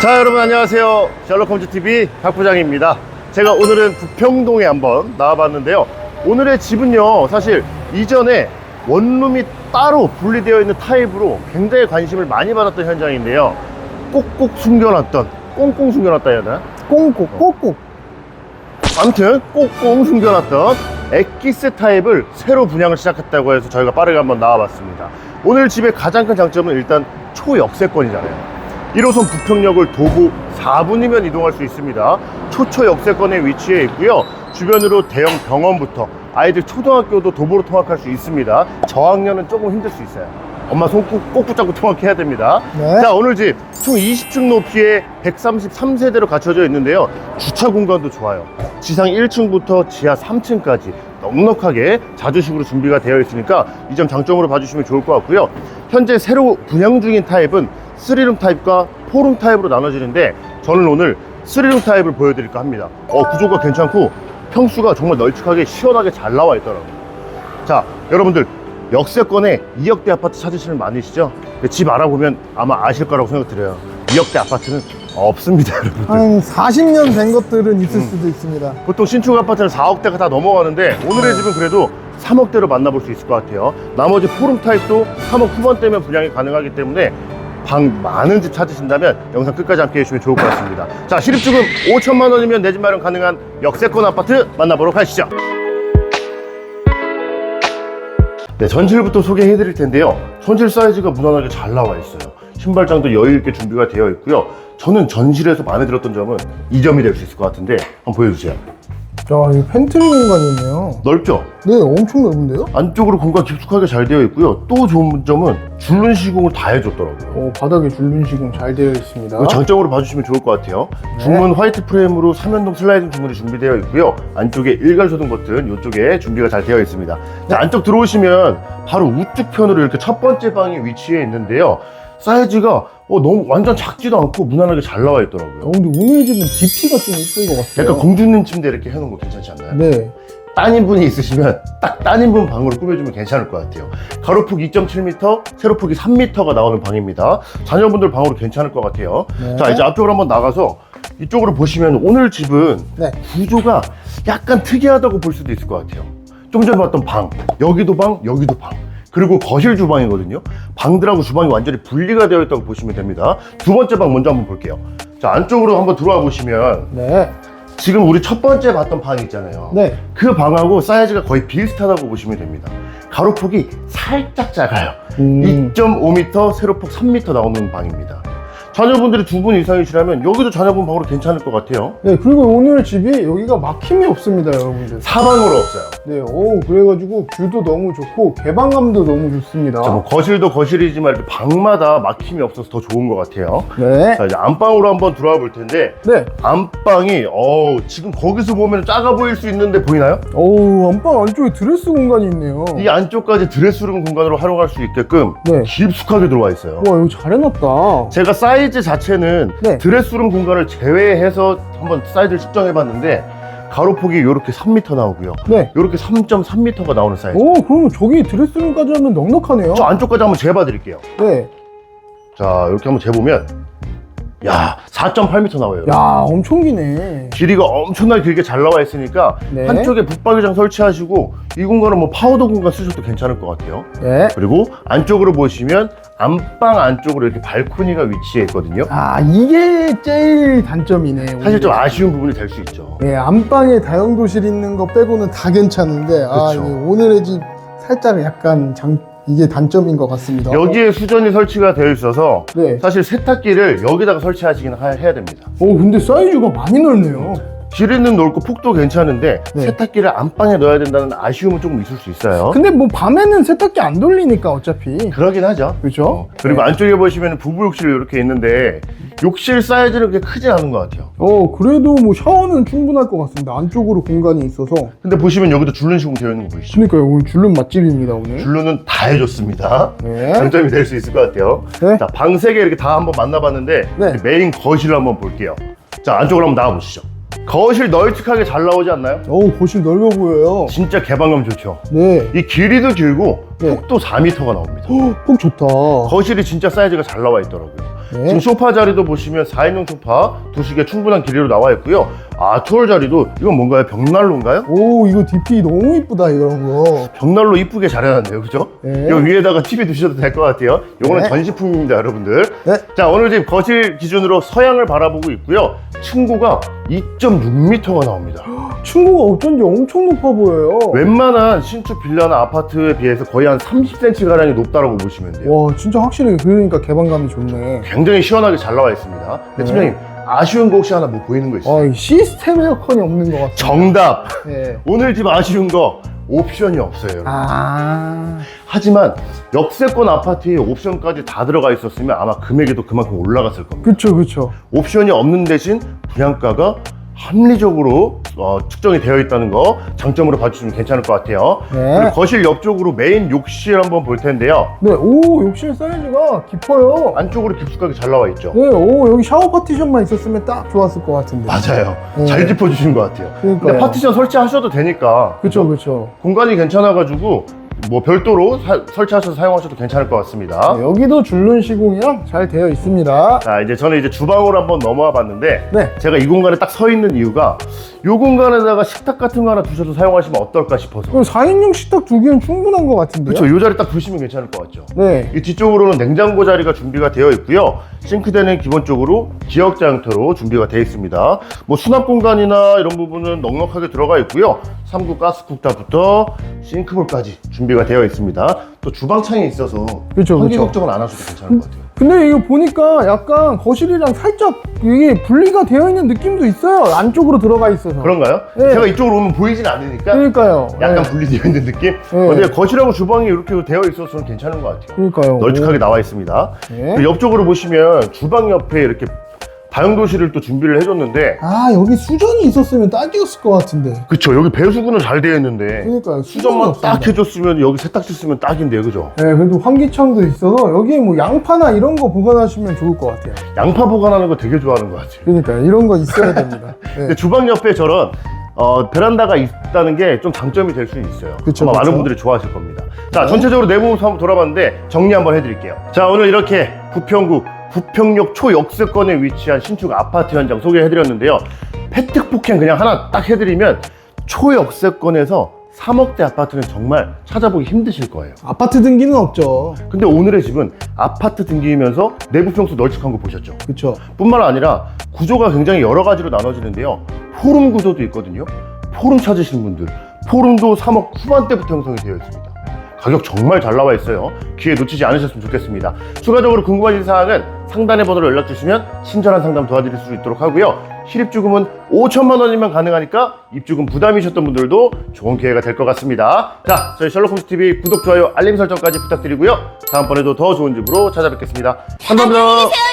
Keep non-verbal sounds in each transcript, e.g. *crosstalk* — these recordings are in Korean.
자 여러분 안녕하세요 셜록홈즈TV 박부장입니다 제가 오늘은 부평동에 한번 나와봤는데요 오늘의 집은요 사실 이전에 원룸이 따로 분리되어 있는 타입으로 굉장히 관심을 많이 받았던 현장인데요 꼭꼭 숨겨놨던 꽁꽁 숨겨놨다 해야 되나? 꽁꽁 꼭꼭 아무튼 꼭꼭 숨겨놨던 엑기스 타입을 새로 분양을 시작했다고 해서 저희가 빠르게 한번 나와봤습니다. 오늘 집의 가장 큰 장점은 일단 초역세권이잖아요. 1호선 부평역을 도보 4분이면 이동할 수 있습니다. 초초 역세권에 위치해 있고요. 주변으로 대형 병원부터 아이들 초등학교도 도보로 통학할 수 있습니다. 저학년은 조금 힘들 수 있어요. 엄마 손 꼭, 꼭 붙잡고 통학해야 됩니다. 네. 자, 오늘 집 총 20층 높이의 133세대로 갖춰져 있는데요. 주차 공간도 좋아요. 지상 1층부터 지하 3층까지 넉넉하게 자주식으로 준비가 되어 있으니까 이 점 장점으로 봐주시면 좋을 것 같고요. 현재 새로 분양 중인 타입은 3룸 타입과 4룸 타입으로 나눠지는데 저는 오늘 3룸 타입을 보여드릴까 합니다. 어, 구조가 괜찮고 평수가 정말 널찍하게 시원하게 잘 나와 있더라고요. 자, 여러분들 역세권에 2억대 아파트 찾으시는 분 많으시죠? 집 알아보면 아마 아실 거라고 생각 들어요. 2억대 아파트는 없습니다, *laughs* 여러분. 한 40년 된 것들은 있을 수도 있습니다 보통 신축 아파트는 4억대가 다 넘어가는데 오늘의 집은 그래도 3억대로 만나볼 수 있을 것 같아요. 나머지 포룸 타입도 3억 후반대면 분양이 가능하기 때문에 방 많은 집 찾으신다면 영상 끝까지 함께 해주시면 좋을 것 같습니다. 자, 실입주금 5천만 원이면 내 집 마련 가능한 역세권 아파트 만나보러 가시죠. 네, 전실부터 소개해 드릴 텐데요. 전실 사이즈가 무난하게 잘 나와 있어요. 신발장도 여유 있게 준비가 되어 있고요. 저는 전실에서 마음에 들었던 점은 이 점이 될 수 있을 것 같은데 한번 보여주세요. 자 여기 팬트리 공간이 있네요 넓죠? 네 엄청 넓은데요? 안쪽으로 공간 깊숙하게 잘 되어 있고요. 또 좋은 점은 줄눈 시공을 다 해줬더라고요. 어, 바닥에 줄눈 시공 잘 되어 있습니다 이거 장점으로 봐주시면 좋을 것 같아요. 네. 중문 화이트 프레임으로 3연동 슬라이딩 중문이 준비되어 있고요. 안쪽에 일괄 소등 버튼 이쪽에 준비가 잘 되어 있습니다. 자, 안쪽 들어오시면 바로 우측 편으로 이렇게 첫 번째 방이 위치해 있는데요. 사이즈가 어, 너무 완전 작지도 않고 무난하게 잘 나와 있더라고요. 어, 근데 오늘 집은 DP가 좀 이쁜 것 같아요 약간 공주님 침대 이렇게 해놓은 거 괜찮지 않나요? 네 따님분이 있으시면 딱 따님분 방으로 꾸며주면 괜찮을 것 같아요. 가로폭 2.7m, 세로폭이 3m가 나오는 방입니다. 자녀분들 방으로 괜찮을 것 같아요. 네. 자, 이제 앞쪽으로 한번 나가서 이쪽으로 보시면 오늘 집은 네. 구조가 약간 특이하다고 볼 수도 있을 것 같아요. 좀 전에 봤던 방, 여기도 방, 여기도 방. 그리고 거실 주방이거든요. 방들하고 주방이 완전히 분리가 되어 있다고 보시면 됩니다. 두 번째 방 먼저 한번 볼게요. 자, 안쪽으로 한번 들어와 보시면 네. 지금 우리 첫 번째 봤던 방 있잖아요. 네. 그 방하고 사이즈가 거의 비슷하다고 보시면 됩니다. 가로폭이 살짝 작아요. 음. 2.5m, 세로폭 3m 나오는 방입니다. 자녀분들이 두 분 이상이시라면 여기도 자녀분 방으로 괜찮을 것 같아요. 네 그리고 오늘 집이 여기가 막힘이 없습니다 여러분들 사방으로 없어요. 네, 오 그래가지고 뷰도 너무 좋고 개방감도 너무 좋습니다 자, 뭐 거실도 거실이지만 이렇게 방마다 막힘이 없어서 더 좋은 것 같아요. 네. 자, 이제 안방으로 한번 들어와 볼 텐데 네. 안방이 어 지금 거기서 보면 작아 보일 수 있는데 보이나요? 어우 안방 안쪽에 드레스 공간이 있네요 이 안쪽까지 드레스룸 공간으로 활용할 수 있게끔 네. 깊숙하게 들어와 있어요. 와 여기 잘 해놨다 제가 사이 즈 자체는 네. 드레스룸 공간을 제외해서 한번 사이즈를 측정해 봤는데 가로폭이 이렇게 3m 나오고요. 네. 이렇게 3.3m가 나오는 사이즈. 오 그러면 저기 드레스룸까지 하면 넉넉하네요 저 안쪽까지 한번 재봐 드릴게요. 네. 자, 이렇게 한번 재보면 야, 4.8m 나와요. 야 엄청 기네 길이가 엄청나게 길게 잘 나와 있으니까 네. 한쪽에 붙박이장 설치하시고 이 공간은 뭐 파우더 공간 쓰셔도 괜찮을 것 같아요. 네. 그리고 안쪽으로 보시면 안방 안쪽으로 이렇게 발코니가 위치해 있거든요. 아 이게 제일 단점이네 사실 좀 아쉬운 부분이 될 수 있죠. 네, 안방에 다용도실 있는 거 빼고는 다 괜찮은데 아 그쵸. 이게 오늘의 집 살짝 약간 장 이게 단점인 것 같습니다 여기에 수전이 설치가 되어 있어서 네. 사실 세탁기를 여기다가 설치하시긴 하- 해야 됩니다. 오 근데 사이즈가 많이 넓네요 길이는 넓고 폭도 괜찮은데 네. 세탁기를 안방에 넣어야 된다는 아쉬움은 조금 있을 수 있어요. 근데 뭐 밤에는 세탁기 안 돌리니까 어차피 그러긴 하죠. 그렇죠? 어, 그리고 안쪽에 보시면 부부 욕실이 이렇게 있는데 욕실 사이즈는 그렇게 크진 않은 것 같아요. 어 그래도 뭐 샤워는 충분할 것 같습니다 안쪽으로 공간이 있어서 근데 보시면 여기도 줄눈 시공 되어 있는 거 보이시죠? 그러니까요 오늘 줄눈 맛집입니다 오늘 줄눈은 다 해줬습니다. 네. *laughs* 장점이 될 수 있을 것 같아요. 네. 자, 방 세 개 이렇게 다 한번 만나봤는데 네. 메인 거실을 한번 볼게요. 자, 안쪽으로 한번 나와보시죠. 거실 널찍하게 잘 나오지 않나요? 어우 거실 넓어 보여요 진짜 개방감 좋죠. 네 이 길이도 길고 네. 폭도 4m가 나옵니다. 헉, 폭 좋다 거실이 진짜 사이즈가 잘 나와 있더라고요. 네. 지금 소파 자리도 보시면 4인용 소파 두식에 충분한 길이로 나와 있고요. 아, 투어 자리도 이건 뭔가요? 벽난로인가요? 오 이거 DP 너무 이쁘다 이런 거. 벽난로 이쁘게 잘 해놨네요. 그죠? 네. 요 위에다가 TV 두셔도 될 것 같아요. 요거는 네. 전시품입니다, 여러분들. 네. 자, 오늘 지금 거실 기준으로 서양을 바라보고 있고요. 층고가 2.6m가 나옵니다. 층고가 어쩐지 엄청 높아 보여요. 웬만한 신축 빌라나 아파트에 비해서 거의 한 30cm 가량이 높다라고 보시면 돼요. 와 진짜 확실히 그러니까 개방감이 좋네. 굉장히 시원하게 잘 나와 있습니다. 네, 네. 팀장님 아쉬운 거 혹시 하나 뭐 보이는 거 있어요? 아, 이 시스템 에어컨이 없는 것 같아. 정답. 네. 오늘 집 아쉬운 거 옵션이 없어요. 여러분. 아, 하지만 역세권 아파트에 옵션까지 다 들어가 있었으면 아마 금액이 또 그만큼 올라갔을 겁니다. 그쵸, 그쵸. 옵션이 없는 대신 분양가가 합리적으로 어, 측정이 되어 있다는 거 장점으로 봐주시면 괜찮을 것 같아요. 네. 그리고 거실 옆쪽으로 메인 욕실 한번 볼 텐데요. 네, 오, 욕실 사이즈가 깊어요. 안쪽으로 깊숙하게 잘 나와 있죠. 네, 오, 여기 샤워 파티션만 있었으면 딱 좋았을 것 같은데. 맞아요. 네. 잘 짚어주신 것 같아요. 그러니까요. 근데 파티션 설치하셔도 되니까 그쵸, 그쵸. 공간이 괜찮아가지고 뭐 별도로 사- 설치하셔서 사용하셔도 괜찮을 것 같습니다. 네, 여기도 줄눈 시공이랑 잘 되어 있습니다. 자 이제 저는 이제 주방으로 한번 넘어와 봤는데 네. 제가 이 공간에 딱 서 있는 이유가 이 공간에다가 식탁 같은 거 하나 두셔서 사용하시면 어떨까 싶어서 그럼 4인용 식탁 두 개는 충분한 것 같은데요? 그렇죠 이 자리 딱 두시면 괜찮을 것 같죠 네. 이 뒤쪽으로는 냉장고 자리가 준비가 되어 있고요 싱크대는 기본적으로 기역자 형태로 준비가 되어 있습니다 뭐 수납 공간이나 이런 부분은 넉넉하게 들어가 있고요 3구 가스쿡탑부터 싱크볼까지 준비 가 되어 있습니다 또 주방창이 있어서 그쵸, 환기 그쵸. 걱정은 안 하셔도 괜찮을 것 같아요 근데 이거 보니까 약간 거실이랑 살짝 이게 분리가 되어 있는 느낌도 있어요. 안쪽으로 들어가 있어서. 그런가요? 네. 제가 이쪽으로 오면 보이진 않으니까 그러니까요. 약간 네. 분리되어 있는 느낌? 네. 근데 거실하고 주방이 이렇게 되어 있어서 괜찮은 것 같아요. 그러니까요. 널찍하게 나와 있습니다. 네. 그리고 옆쪽으로 보시면 주방 옆에 이렇게 다용도실을 또 준비를 해줬는데 아, 여기 수전이 있었으면 딱이었을 것 같은데. 그쵸 여기 배수구는 잘 되어 있는데 그러니까요. 수전만 없습니다. 딱 해줬으면 여기 세탁실 쓰면 딱인데 그죠? 네, 그래도 환기창도 있어서 여기에 뭐 양파나 이런 거 보관하시면 좋을 것 같아요. 양파 보관하는 거 되게 좋아하는 것 같아요. 그러니까 이런 거 있어야 *laughs* 됩니다. 네. 근데 주방 옆에 저런 어, 베란다가 있다는 게 좀 장점이 될 수 있어요. 그쵸, 아마 그쵸. 많은 분들이 좋아하실 겁니다. 자, 네. 전체적으로 내부 한번 돌아봤는데 정리 한번 해드릴게요. 자, 오늘 이렇게 부평구 부평역 초역세권에 위치한 신축 아파트 현장 소개해드렸는데요. 패특 폭행 그냥 하나 딱 해드리면 초역세권에서 3억대 아파트는 정말 찾아보기 힘드실 거예요. 아파트 등기는 없죠. 근데 오늘의 집은 아파트 등기이면서 내부 평수 널찍한 거 보셨죠? 그쵸. 뿐만 아니라 구조가 굉장히 여러 가지로 나눠지는데요. 포룸 구조도 있거든요. 포룸 찾으시는 분들, 포룸도 3억 후반대부터 형성이 되어 있습니다. 가격 정말 잘 나와 있어요. 기회 놓치지 않으셨으면 좋겠습니다. 추가적으로 궁금하신 사항은 상단의 번호로 연락 주시면 친절한 상담 도와드릴 수 있도록 하고요. 실입주금은 5천만 원이면 가능하니까 입주금 부담이셨던 분들도 좋은 기회가 될 것 같습니다. 자, 저희 셜록홈스 TV 구독, 좋아요, 알림 설정까지 부탁드리고요. 다음번에도 더 좋은 집으로 찾아뵙겠습니다. 감사합니다.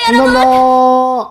감사합니다.